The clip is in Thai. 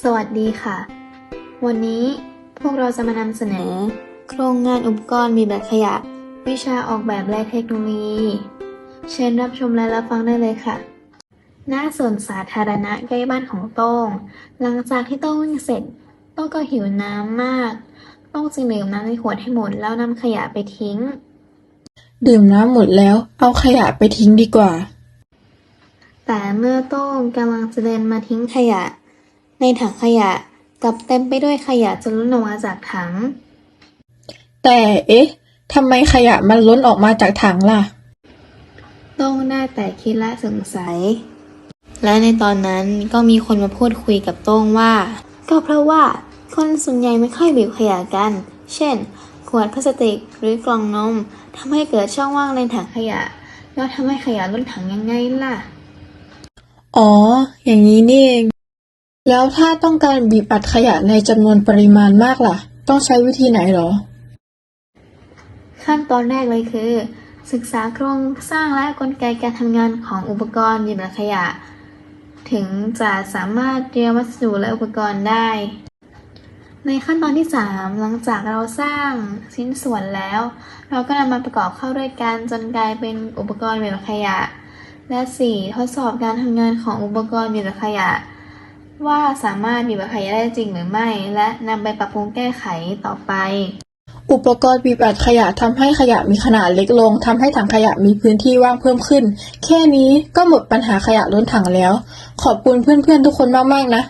สวัสดีค่ะ วันนี้พวกเราจะมานำเสนอ โครงงานอุปกรณ์มีแบบขยะ วิชาออกแบบและเทคโนโลยี เชิญรับชมและรับฟังได้เลยค่ะ หน้าสวนสาธารณะใกล้บ้านของโต้ง หลังจากที่โต้งวิ่งเสร็จ โต้งก็หิวน้ำมาก โต้งจึงดื่มน้ำในขวดให้หมดแล้วนำขยะไปทิ้ง ดื่มน้ำหมดแล้ว เอาขยะไปทิ้งดีกว่า แต่เมื่อโต้งกำลังจะเดินมาทิ้งขยะ ในถังขยะกลับเต็มไปด้วยขยะจนล้นออกมาจากถัง แต่เอ๊ะทำไมขยะมันล้นออกมาจากถังล่ะโต้งได้แต่คิดและสงสัย และในตอนนั้นก็มีคนมาพูดคุยกับโต้งว่า ก็เพราะว่าคนส่วนใหญ่ไม่ค่อยบีบขยะกัน เช่น ขวดพลาสติกหรือกล่องนมทำให้เกิดช่องว่างในถังขยะ แล้วทำให้ขยะล้นถังยังไงล่ะ อ๋อ อย่างนี้นี่เอง แล้วถ้าต้องการบีบอัดขยะในจำนวนปริมาณมากล่ะ ต้องใช้วิธีไหนหรอ ขั้นตอนแรกเลยคือ ศึกษาโครงสร้างและกลไกการทำงานของอุปกรณ์หยิบขยะ ถึงจะสามารถเตรียมวัสดุและอุปกรณ์ได้ ในขั้นตอนที่ 3 หลังจากเราสร้างชิ้นส่วนแล้ว เราก็นำมาประกอบเข้าด้วยกันจนกลายเป็นอุปกรณ์เก็บขยะ และ 4. ทดสอบการทำงานของอุปกรณ์เก็บขยะ ว่าสามารถมีบขยะได้จริงหรือไม่ และนำไปปรับปรุงแก้ไขต่อไป อุปกรณ์บีบอัดขยะทำให้ขยะมีขนาดเล็กลงทำให้ถังขยะมีพื้นที่ว่างเพิ่มขึ้น แค่นี้ก็หมดปัญหาขยะล้นถังแล้ว ขอบคุณเพื่อนๆทุกคนมากๆนะ